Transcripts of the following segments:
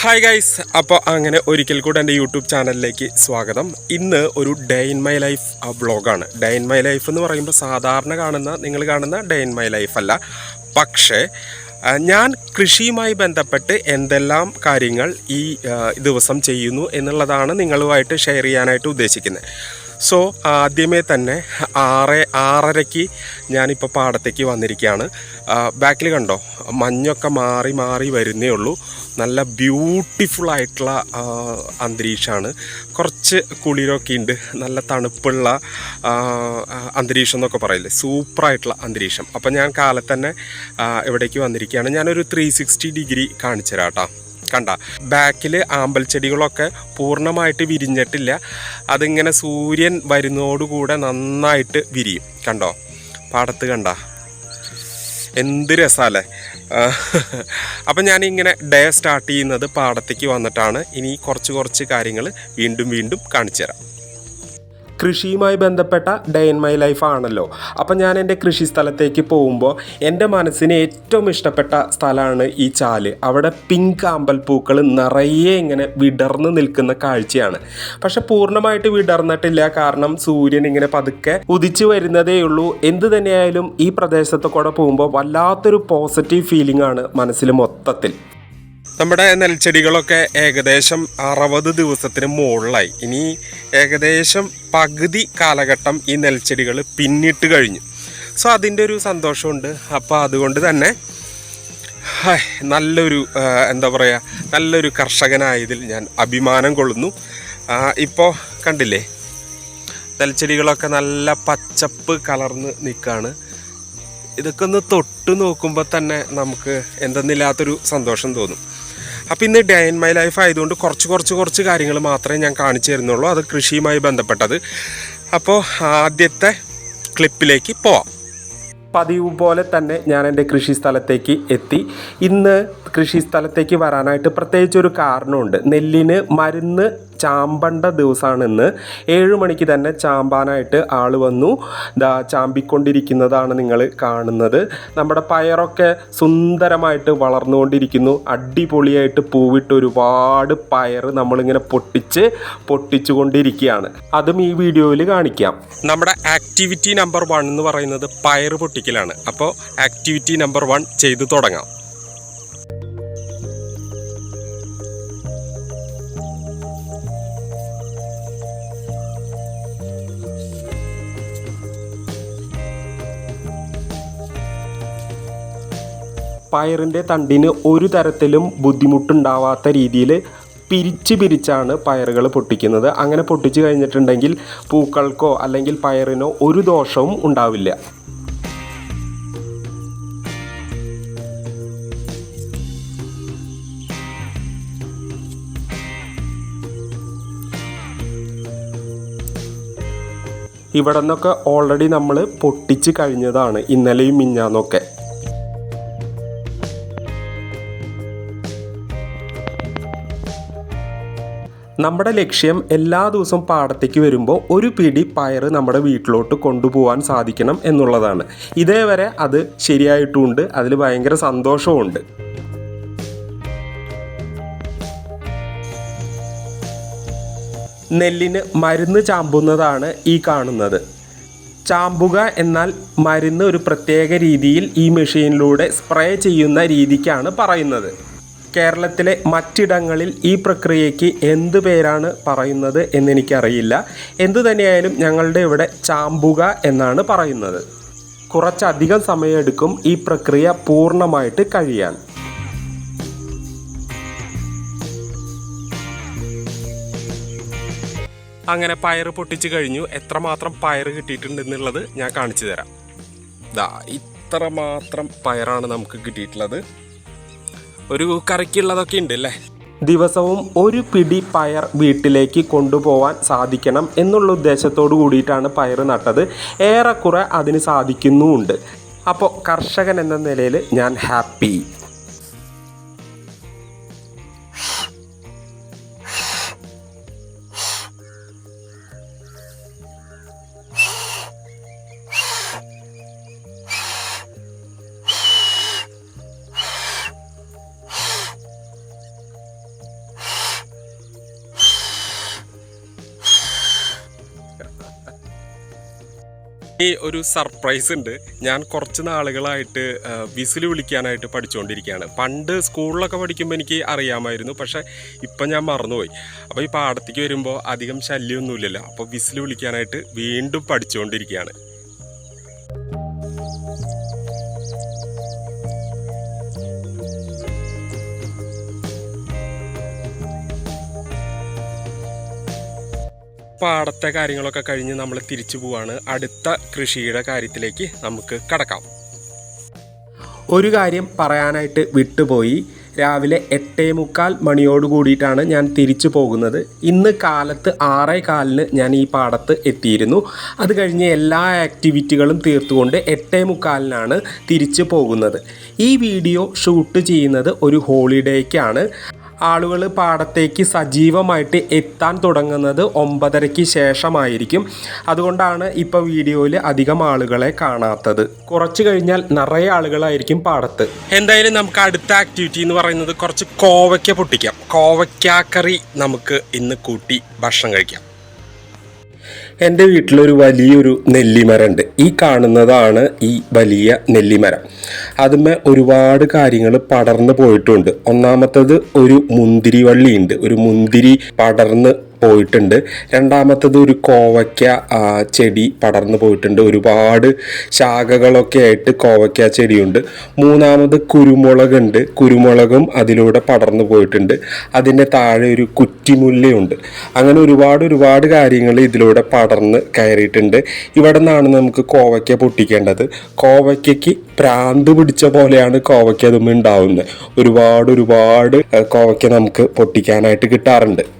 Hi guys അപ്പോൾ അങ്ങനെ ഒരിക്കൽ കൂടെ എന്റെ യൂട്യൂബ് ചാനലിലേക്ക് സ്വാഗതം. ഇന്ന് ഒരു ഡേ ഇൻ മൈ ലൈഫ് വ്ളോഗാണ് ഡേ ഇൻ മൈ ലൈഫ് എന്ന് പറയുമ്പോൾ സാധാരണ കാണുന്ന നിങ്ങൾ കാണുന്ന ഡേ ഇൻ മൈ ലൈഫ് അല്ല. പക്ഷേ ഞാൻ കൃഷിയുമായി ബന്ധപ്പെട്ട് എന്തെല്ലാം കാര്യങ്ങൾ ഈ ദിവസം ചെയ്യുന്നു എന്നുള്ളതാണ് നിങ്ങളുമായിട്ട് ഷെയർ ചെയ്യാനായിട്ട് ഉദ്ദേശിക്കുന്നത്. സോ ആദ്യമേ തന്നെ ആറ് ആറരയ്ക്ക് ഞാനിപ്പോൾ പാടത്തേക്ക് വന്നിരിക്കുകയാണ്. ബാക്കിൽ കണ്ടോ? മഞ്ഞൊക്കെ മാറി മാറി വരുന്നേ ഉള്ളൂ. നല്ല ബ്യൂട്ടിഫുൾ ആയിട്ടുള്ള അന്തരീക്ഷമാണ് കുറച്ച് കുളിരൊക്കെ ഉണ്ട് നല്ല തണുപ്പുള്ള അന്തരീക്ഷം എന്നൊക്കെ പറയില്ലേ? സൂപ്പറായിട്ടുള്ള അന്തരീക്ഷം. അപ്പം ഞാൻ കാലത്തന്നെ ആ, ഇവിടേക്ക് വന്നിരിക്കുകയാണ്. ഞാനൊരു ത്രീ സിക്സ്റ്റി ഡിഗ്രി കാണിച്ചു തരാം കേട്ടോ കണ്ട. ബാക്കിൽ ആമ്പൽ ചെടികളൊക്കെ പൂർണമായിട്ട് വിരിഞ്ഞിട്ടില്ല. അതിങ്ങനെ സൂര്യൻ വരുന്നതോടുകൂടെ നന്നായിട്ട് വിരിയും. കണ്ടോ? പാടത്ത് കണ്ട. എന്ത് രസമല്ലേ അപ്പം ഞാനിങ്ങനെ ഡേ സ്റ്റാർട്ട് ചെയ്യുന്നത് പാടത്തേക്ക് വന്നിട്ടാണ്. ഇനി കുറച്ച് കുറച്ച് കാര്യങ്ങൾ വീണ്ടും വീണ്ടും കാണിച്ചു തരാം കൃഷിയുമായി ബന്ധപ്പെട്ട ഡേ ഇൻ മൈ ലൈഫ് ആണല്ലോ. അപ്പം ഞാൻ എന്റെ കൃഷി സ്ഥലത്തേക്ക് പോകുമ്പോൾ എന്റെ മനസ്സിന് ഏറ്റവും ഇഷ്ടപ്പെട്ട സ്ഥലമാണ് ഈ ചാൽ. അവിടെ പിങ്ക് ആമ്പൽ പൂക്കൾ നിറയെ ഇങ്ങനെ വിടർന്ന് നിൽക്കുന്ന കാഴ്ചയാണ്. പക്ഷെ പൂർണമായിട്ട് വിടർന്നിട്ടില്ല. കാരണം സൂര്യൻ ഇങ്ങനെ പതുക്കെ ഉദിച്ചു വരുന്നതേ ഉള്ളൂ. എന്ത് തന്നെയായാലും ഈ പ്രദേശത്ത് കൂടെ പോകുമ്പോൾ വല്ലാത്തൊരു പോസിറ്റീവ് ഫീലിംഗ് ആണ് മനസ്സിൽ മൊത്തത്തിൽ. നമ്മുടെ നെൽച്ചെടികളൊക്കെ ഏകദേശം അറുപത് ദിവസത്തിന് മുകളിലായി. ഇനി ഏകദേശം പകുതി കാലഘട്ടം ഈ നെൽച്ചെടികൾ പിന്നിട്ട് കഴിഞ്ഞു. സോ അതിന്റെ ഒരു സന്തോഷമുണ്ട്. അപ്പോൾ അതുകൊണ്ട് തന്നെ നല്ലൊരു എന്താ പറയുക നല്ലൊരു കർഷകനായതിൽ ഞാൻ അഭിമാനം കൊള്ളുന്നു. ഇപ്പോൾ കണ്ടില്ലേ? നെൽച്ചെടികളൊക്കെ നല്ല പച്ചപ്പ് കലർന്ന് നിൽക്കുകയാണ് ഇതൊക്കെ ഒന്ന് തൊട്ട് നോക്കുമ്പോൾ തന്നെ നമുക്ക് എന്തെന്നില്ലാത്തൊരു സന്തോഷം തോന്നും. അപ്പം ഇന്ന് ഡേ ഇൻ മൈ ലൈഫ് ആയതുകൊണ്ട് കുറച്ച് കുറച്ച് കുറച്ച് കാര്യങ്ങൾ മാത്രമേ ഞാൻ കാണിച്ചു തരുന്നുള്ളൂ. അത് കൃഷിയുമായി ബന്ധപ്പെട്ടത്. അപ്പോൾ ആദ്യത്തെ ക്ലിപ്പിലേക്ക് പോവാം. പതിവ് പോലെ തന്നെ ഞാൻ എന്റെ കൃഷി സ്ഥലത്തേക്ക് എത്തി. ഇന്ന് കൃഷി സ്ഥലത്തേക്ക് വരാനായിട്ട് പ്രത്യേകിച്ച് ഒരു കാരണമുണ്ട്. നെല്ലിന് മരുന്ന് ചാമ്പണ്ട ദിവസമാണ് ഇന്ന്. ഏഴ് മണിക്ക് തന്നെ ചാമ്പാനായിട്ട് ആൾ വന്നു. ദാ ചാമ്പിക്കൊണ്ടിരിക്കുന്നതാണ് നിങ്ങൾ കാണുന്നത്. നമ്മുടെ പയറൊക്കെ സുന്ദരമായിട്ട് വളർന്നുകൊണ്ടിരിക്കുന്നു. അടിപൊളിയായിട്ട് പൂവിട്ട് ഒരുപാട് പയർ നമ്മളിങ്ങനെ പൊട്ടിച്ച് പൊട്ടിച്ചു കൊണ്ടിരിക്കുകയാണ് അതും ഈ വീഡിയോയിൽ കാണിക്കാം. നമ്മുടെ ആക്ടിവിറ്റി നമ്പർ വൺ എന്ന് പറയുന്നത് പയർ പൊട്ടിക്കലാണ്. അപ്പോൾ ആക്ടിവിറ്റി നമ്പർ വൺ ചെയ്തു തുടങ്ങാം. പയറിന്റെ തണ്ടിന് ഒരു തരത്തിലും ബുദ്ധിമുട്ടുണ്ടാവാത്ത രീതിയിൽ പിരിച്ച് പിരിച്ചാണ് പയറുകൾ പൊട്ടിക്കുന്നത്. അങ്ങനെ പൊട്ടിച്ച് കഴിഞ്ഞിട്ടുണ്ടെങ്കിൽ പൂക്കൾക്കോ അല്ലെങ്കിൽ പയറിനോ ഒരു ദോഷവും ഉണ്ടാവില്ല. ഇവിടെ നിന്നൊക്കെ ഓൾറെഡി നമ്മൾ പൊട്ടിച്ച് കഴിഞ്ഞതാണ് ഇന്നലെയും മിഞ്ഞാന്നൊക്കെ. നമ്മുടെ ലക്ഷ്യം എല്ലാ ദിവസവും പാടത്തേക്ക് വരുമ്പോൾ ഒരു പിടി പയർ നമ്മുടെ വീട്ടിലോട്ട് കൊണ്ടുപോകാൻ സാധിക്കണം എന്നുള്ളതാണ്. ഇതേവരെ അത് ശരിയായിട്ടുമുണ്ട് അതിൽ ഭയങ്കര സന്തോഷവുമുണ്ട്. നെല്ലിന് മരുന്ന് ചാമ്പുന്നതാണ് ഈ കാണുന്നത്. ചാമ്പുക എന്നാൽ മരുന്ന് ഒരു പ്രത്യേക രീതിയിൽ ഈ മെഷീനിലൂടെ സ്പ്രേ ചെയ്യുന്ന രീതിക്കാണ് പറയുന്നത്. കേരളത്തിലെ മറ്റിടങ്ങളിൽ ഈ പ്രക്രിയയ്ക്ക് എന്ത് പേരാണ് പറയുന്നത് എന്നെനിക്കറിയില്ല. എന്തു തന്നെയായാലും ഞങ്ങളുടെ ഇവിടെ ചാമ്പുക എന്നാണ് പറയുന്നത്. കുറച്ചധികം സമയമെടുക്കും ഈ പ്രക്രിയ പൂർണമായിട്ട് കഴിയാൻ. അങ്ങനെ പയർ പൊട്ടിച്ച് കഴിഞ്ഞു. എത്രമാത്രം പയർ കിട്ടിയിട്ടുണ്ടെന്നുള്ളത് ഞാൻ കാണിച്ചു തരാം. ഇത്ര മാത്രം പയറാണ് നമുക്ക് കിട്ടിയിട്ടുള്ളത്. ഒരു കറിക്കുള്ളതൊക്കെ ഉണ്ട് അല്ലേ ദിവസവും ഒരു പിടി പയർ വീട്ടിലേക്ക് കൊണ്ടുപോകാൻ സാധിക്കണം എന്നുള്ള ഉദ്ദേശത്തോടു കൂടിയിട്ടാണ് പയർ നട്ടത്. ഏറെക്കുറെ അതിന് സാധിക്കുന്നുമുണ്ട്. അപ്പോൾ കർഷകൻ എന്ന നിലയിൽ ഞാൻ ഹാപ്പി. ഈ ഒരു സർപ്രൈസ് ഉണ്ട്. ഞാൻ കുറച്ച് നാളുകളായിട്ട് വിസിൽ വിളിക്കാനായിട്ട് പഠിച്ചുകൊണ്ടിരിക്കുകയാണ് പണ്ട് സ്കൂളിലൊക്കെ പഠിക്കുമ്പോൾ എനിക്ക് അറിയാമായിരുന്നു പക്ഷേ ഇപ്പം ഞാൻ മറന്നുപോയി. അപ്പോൾ ഈ പാടത്തേക്ക് വരുമ്പോൾ അധികം ശല്യമൊന്നുമില്ലല്ലോ അപ്പോൾ വിസിൽ വിളിക്കാനായിട്ട് വീണ്ടും പഠിച്ചുകൊണ്ടിരിക്കുകയാണ് പാടത്തെ കാര്യങ്ങളൊക്കെ കഴിഞ്ഞ് നമ്മൾ തിരിച്ചു പോവാണ്. അടുത്ത കൃഷിയുടെ കാര്യത്തിലേക്ക് നമുക്ക് കടക്കാം. ഒരു കാര്യം പറയാനായിട്ട് വിട്ടുപോയി. രാവിലെ എട്ടേ മുക്കാൽ മണിയോട് കൂടിയിട്ടാണ് ഞാൻ തിരിച്ചു പോകുന്നത്. ഇന്ന് കാലത്ത് ആറേ കാലിന് ഞാൻ ഈ പാടത്ത് എത്തിയിരുന്നു. അത് കഴിഞ്ഞ് എല്ലാ ആക്ടിവിറ്റികളും തീർത്തുകൊണ്ട് എട്ടേ മുക്കാലിനാണ് തിരിച്ചു പോകുന്നത്. ഈ വീഡിയോ ഷൂട്ട് ചെയ്യുന്നത് ഒരു ഹോളിഡേക്കാണ് ആളുകൾ പാടത്തേക്ക് സജീവമായിട്ട് എത്താൻ തുടങ്ങുന്നത് ഒമ്പതരയ്ക്ക് ശേഷമായിരിക്കും. അതുകൊണ്ടാണ് ഇപ്പോൾ വീഡിയോയിൽ അധികം ആളുകളെ കാണാത്തത്. കുറച്ച് കഴിഞ്ഞാൽ നിറയെ ആളുകളായിരിക്കും പാടത്ത്. എന്തായാലും നമുക്ക് അടുത്ത ആക്ടിവിറ്റി എന്ന് പറയുന്നത് കുറച്ച് കോവയ്ക്ക പൊട്ടിക്കാം. കോവയ്ക്കാക്കറി നമുക്ക് ഇന്ന് കൂട്ടി ഭക്ഷണം കഴിക്കാം. എന്റെ വീട്ടിലൊരു വലിയൊരു നെല്ലിമരമുണ്ട് ഈ കാണുന്നതാണ് ഈ വലിയ നെല്ലിമരം. അതുമേ ഒരുപാട് കാര്യങ്ങൾ പടർന്നു പോയിട്ടുണ്ട്. ഒന്നാമത്തത് ഒരു മുന്തിരി വള്ളിയുണ്ട് ഒരു മുന്തിരി പടർന്ന് പോയിട്ടുണ്ട്. രണ്ടാമത്തത് ഒരു കോവയ്ക്ക ചെടി പടർന്നു പോയിട്ടുണ്ട്. ഒരുപാട് ശാഖകളൊക്കെ ആയിട്ട് കോവയ്ക്ക ചെടിയുണ്ട്. മൂന്നാമത് കുരുമുളകുണ്ട്. കുരുമുളകും അതിലൂടെ പടർന്നു പോയിട്ടുണ്ട്. അതിന്റെ താഴെ ഒരു കുറ്റിമുല്ലയുണ്ട്. അങ്ങനെ ഒരുപാട് ഒരുപാട് കാര്യങ്ങൾ ഇതിലൂടെ പടർന്ന് കയറിയിട്ടുണ്ട്. ഇവിടെ നിന്നാണ് നമുക്ക് കോവയ്ക്ക പൊട്ടിക്കേണ്ടത്. കോവയ്ക്കയ്ക്ക് പ്രാന്ത് പിടിച്ച പോലെയാണ് കോവയ്ക്ക അതുമ്പോൾ ഉണ്ടാവുന്നത്. ഒരുപാട് ഒരുപാട് കോവയ്ക്ക നമുക്ക് പൊട്ടിക്കാനായിട്ട് കിട്ടാറുണ്ട്.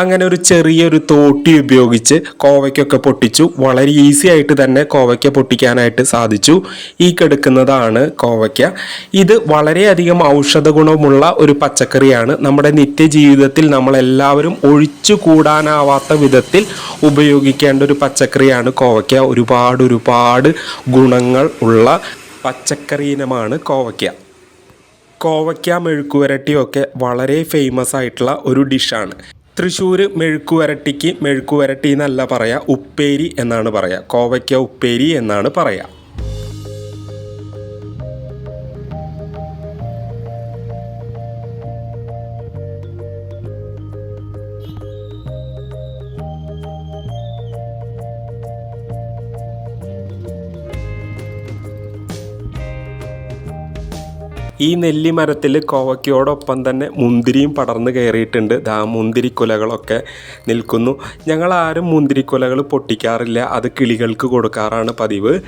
അങ്ങനെ ഒരു ചെറിയൊരു തോട്ടി ഉപയോഗിച്ച് കോവയ്ക്കൊക്കെ പൊട്ടിച്ചു. വളരെ ഈസി ആയിട്ട് തന്നെ കോവയ്ക്ക പൊട്ടിക്കാനായിട്ട് സാധിച്ചു. ഈ കെടുക്കുന്നതാണ് കോവയ്ക്ക. ഇത് വളരെയധികം ഔഷധ ഗുണമുള്ള ഒരു പച്ചക്കറിയാണ്. നമ്മുടെ നിത്യജീവിതത്തിൽ നമ്മളെല്ലാവരും ഒഴിച്ചു കൂടാനാവാത്ത വിധത്തിൽ ഉപയോഗിക്കേണ്ട ഒരു പച്ചക്കറിയാണ് കോവയ്ക്ക. ഒരുപാട് ഒരുപാട് ഗുണങ്ങൾ ഉള്ള പച്ചക്കറി ഇനമാണ് കോവയ്ക്ക. കോവയ്ക്ക മെഴുക്കുവരട്ടിയൊക്കെ വളരെ ഫേമസ് ആയിട്ടുള്ള ഒരു ഡിഷാണ് തൃശ്ശൂർ മെഴുക്കുവരട്ടിക്ക് മെഴുക്കുവരട്ടി എന്നല്ല പറയുക ഉപ്പേരി എന്നാണ് പറയുക കോവയ്ക്ക ഉപ്പേരി എന്നാണ് പറയുക ഈ നെല്ലിമരത്തിൽ കോവയ്ക്കയോടൊപ്പം തന്നെ മുന്തിരിയും പടർന്നു കയറിയിട്ടുണ്ട്. ദാ മുന്തിരിക്കുലകളൊക്കെ നിൽക്കുന്നു. ഞങ്ങൾ ആരും മുന്തിരിക്കുലകൾ പൊട്ടിക്കാറില്ല. അത് കിളികൾക്ക് കൊടുക്കാറാണ് പതിവ്.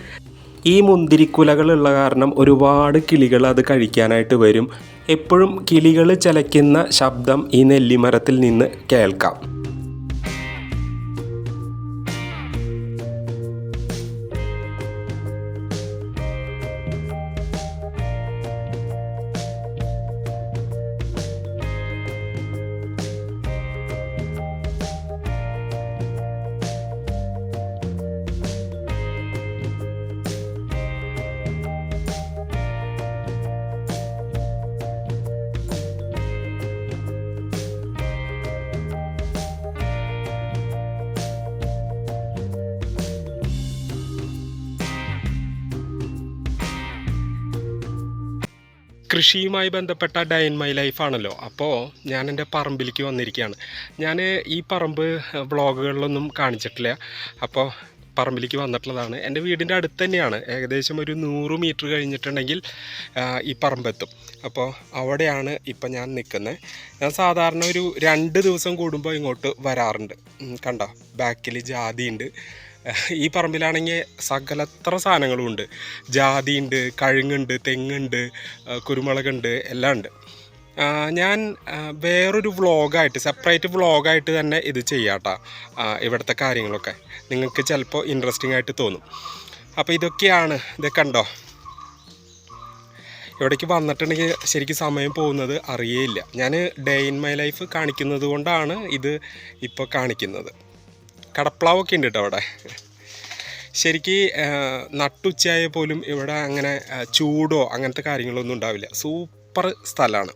ഈ മുന്തിരിക്കുലകളുള്ള കാരണം ഒരുപാട് കിളികൾ അത് കഴിക്കാനായിട്ട് വരും. എപ്പോഴും കിളികൾ ചലയ്ക്കുന്ന ശബ്ദം ഈ നെല്ലിമരത്തിൽ നിന്ന് കേൾക്കാം. കൃഷിയുമായി ബന്ധപ്പെട്ട ഡേ ഇൻ മൈ ലൈഫാണല്ലോ അപ്പോൾ ഞാൻ എന്റെ പറമ്പിലേക്ക് വന്നിരിക്കുകയാണ്. ഞാൻ ഈ പറമ്പ് വ്ളോഗുകളിലൊന്നും കാണിച്ചിട്ടില്ല. അപ്പോൾ പറമ്പിലേക്ക് വന്നിട്ടുള്ളതാണ്. എന്റെ വീടിന്റെ അടുത്ത് തന്നെയാണ്. ഏകദേശം ഒരു നൂറ് മീറ്റർ കഴിഞ്ഞിട്ടുണ്ടെങ്കിൽ ഈ പറമ്പെത്തും. അപ്പോൾ അവിടെയാണ് ഇപ്പം ഞാൻ നിൽക്കുന്നത്. ഞാൻ സാധാരണ ഒരു രണ്ട് ദിവസം കൂടുമ്പോൾ ഇങ്ങോട്ട് വരാറുണ്ട്. കണ്ടോ? ബാക്കിൽ ജാതിയുണ്ട്. ഈ പറമ്പിലാണെങ്കിൽ സകലത്ര സാധനങ്ങളും ഉണ്ട് ജാതിയുണ്ട് കഴുങ്ങുണ്ട് തെങ്ങുണ്ട് കുരുമുളകുണ്ട് എല്ലാം ഉണ്ട്. ഞാൻ വേറൊരു വ്ളോഗായിട്ട് സെപ്പറേറ്റ് വ്ളോഗായിട്ട് തന്നെ ഇത് ചെയ്യാട്ടോ ഇവിടുത്തെ കാര്യങ്ങളൊക്കെ. നിങ്ങൾക്ക് ചിലപ്പോൾ ഇൻട്രസ്റ്റിംഗ് ആയിട്ട് തോന്നും. അപ്പോൾ ഇതൊക്കെയാണ് ഇത് കണ്ടോ? ഇവിടേക്ക് വന്നിട്ടുണ്ടെങ്കിൽ ശരിക്കും സമയം പോകുന്നത് അറിയേയില്ല. ഞാൻ ഡേ ഇൻ മൈ ലൈഫ് കാണിക്കുന്നത് കൊണ്ടാണ് ഇത് ഇപ്പോൾ കാണിക്കുന്നത്. കടപ്ലാവൊക്കെ ഉണ്ട് കേട്ടോ അവിടെ. ശരിക്ക് നട്ടുച്ചയായ പോലും ഇവിടെ അങ്ങനെ ചൂടോ അങ്ങനത്തെ കാര്യങ്ങളൊന്നും ഉണ്ടാവില്ല. സൂപ്പർ സ്ഥലമാണ്.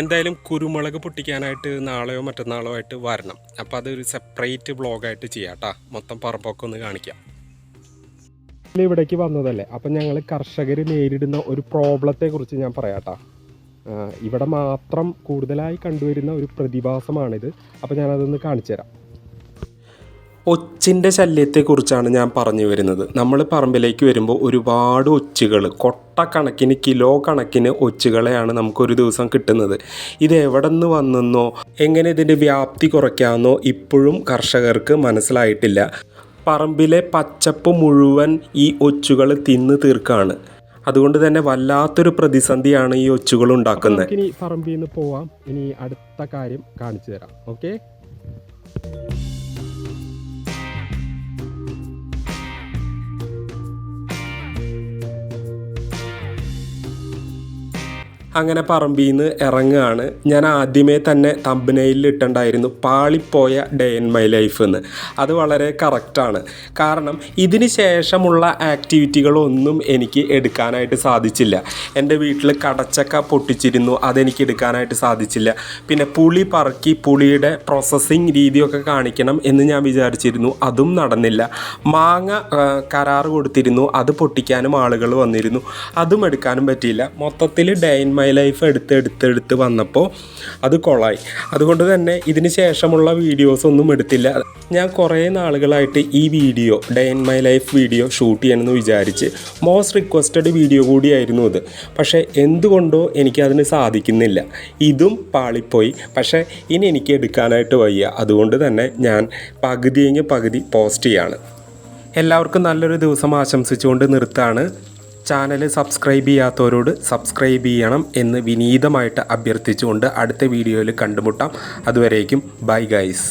എന്തായാലും കുരുമുളക് പൊട്ടിക്കാനായിട്ട് നാളെയോ മറ്റന്നാളോ ആയിട്ട് വരണം. അപ്പോൾ അതൊരു സെപ്പറേറ്റ് ബ്ലോഗായിട്ട് ചെയ്യാം കേട്ടോ മൊത്തം പറമ്പൊക്കെ ഒന്ന് കാണിക്കാം. ഇവിടേക്ക് വന്നതല്ലേ? അപ്പം ഞങ്ങൾ കർഷകർ നേരിടുന്ന ഒരു പ്രോബ്ലത്തെക്കുറിച്ച് ഞാൻ പറയാട്ടാ ഇവിടെ മാത്രം കൂടുതലായി കണ്ടുവരുന്ന ഒരു പ്രതിഭാസമാണിത്. അപ്പോൾ ഞാനതൊന്ന് കാണിച്ചു തരാം ഒച്ചിന്റെ ശല്യത്തെക്കുറിച്ചാണ് ഞാൻ പറഞ്ഞു വരുന്നത്. നമ്മൾ പറമ്പിലേക്ക് വരുമ്പോൾ ഒരുപാട് ഒച്ചുകൾ കൊട്ടക്കണക്കിന് കിലോ കണക്കിന് ഒച്ചുകളെയാണ് നമുക്കൊരു ദിവസം കിട്ടുന്നത്. ഇത് എവിടെ നിന്ന് വന്നെന്നോ എങ്ങനെ ഇതിന്റെ വ്യാപ്തി കുറയ്ക്കാമെന്നോ ഇപ്പോഴും കർഷകർക്ക് മനസ്സിലായിട്ടില്ല. പറമ്പിലെ പച്ചപ്പ് മുഴുവൻ ഈ ഒച്ചുകൾ തിന്ന് തീർക്കാണ്. അതുകൊണ്ട് തന്നെ വല്ലാത്തൊരു പ്രതിസന്ധിയാണ് ഈ ഒച്ചുകൾ ഉണ്ടാക്കുന്നത്. ഇനി പറമ്പിൽ നിന്ന് പോവാം. ഇനി അടുത്ത കാര്യം കാണിച്ചു തരാം. ഓക്കെ? അങ്ങനെ പറമ്പിൽ നിന്ന് ഇറങ്ങുകയാണ് ഞാൻ ആദ്യമേ തന്നെ തമ്പനയിൽ ഇട്ടുണ്ടായിരുന്നു പാളിപ്പോയ ഡേ ഇൻ മൈ ലൈഫ് എന്ന്. അത് വളരെ കറക്റ്റാണ് കാരണം ഇതിന് ശേഷമുള്ള ആക്ടിവിറ്റികളൊന്നും എനിക്ക് എടുക്കാനായിട്ട് സാധിച്ചില്ല. എന്റെ വീട്ടിൽ കടച്ചക്ക പൊട്ടിച്ചിരുന്നു. അതെനിക്ക് എടുക്കാനായിട്ട് സാധിച്ചില്ല. പിന്നെ പുളി പറക്കി പുളിയുടെ പ്രോസസ്സിങ് രീതിയൊക്കെ കാണിക്കണം എന്ന് ഞാൻ വിചാരിച്ചിരുന്നു. അതും നടന്നില്ല. മാങ്ങ കരാറ് കൊടുത്തിരുന്നു. അത് പൊട്ടിക്കാനും ആളുകൾ വന്നിരുന്നു. അതും എടുക്കാനും പറ്റിയില്ല. മൊത്തത്തിൽ ഡേ ഇൻ മൈ ലൈഫ് എടുത്ത് എടുത്ത് എടുത്ത് വന്നപ്പോൾ അത് കൊളായി. അതുകൊണ്ട് തന്നെ ഇതിന് ശേഷമുള്ള വീഡിയോസ് ഒന്നും എടുത്തില്ല. ഞാൻ കുറേ നാളുകളായിട്ട് ഈ video day in my life video shoot ചെയ്യണമെന്ന് വിചാരിച്ച് മോസ്റ്റ് റിക്വസ്റ്റഡ് വീഡിയോ കൂടിയായിരുന്നു അത് പക്ഷേ എന്തുകൊണ്ടോ എനിക്കതിന് സാധിക്കുന്നില്ല. ഇതും പാളിപ്പോയി. പക്ഷേ ഇനി എനിക്ക് എടുക്കാനായിട്ട് വയ്യ. അതുകൊണ്ട് തന്നെ ഞാൻ പകുതിയെങ്കിൽ പകുതി പോസ്റ്റ് ചെയ്യാണ്. എല്ലാവർക്കും നല്ലൊരു ദിവസം ആശംസിച്ചുകൊണ്ട് നിർത്താണ്. ചാനൽ സബ്സ്ക്രൈബ് ചെയ്യാത്തവരോട് സബ്സ്ക്രൈബ് ചെയ്യണം എന്ന് വിനീതമായിട്ട് അഭ്യർത്ഥിച്ചുകൊണ്ട് അടുത്ത വീഡിയോയിൽ കണ്ടുമുട്ടാം. അതുവരേക്കും ബൈ ഗൈസ്.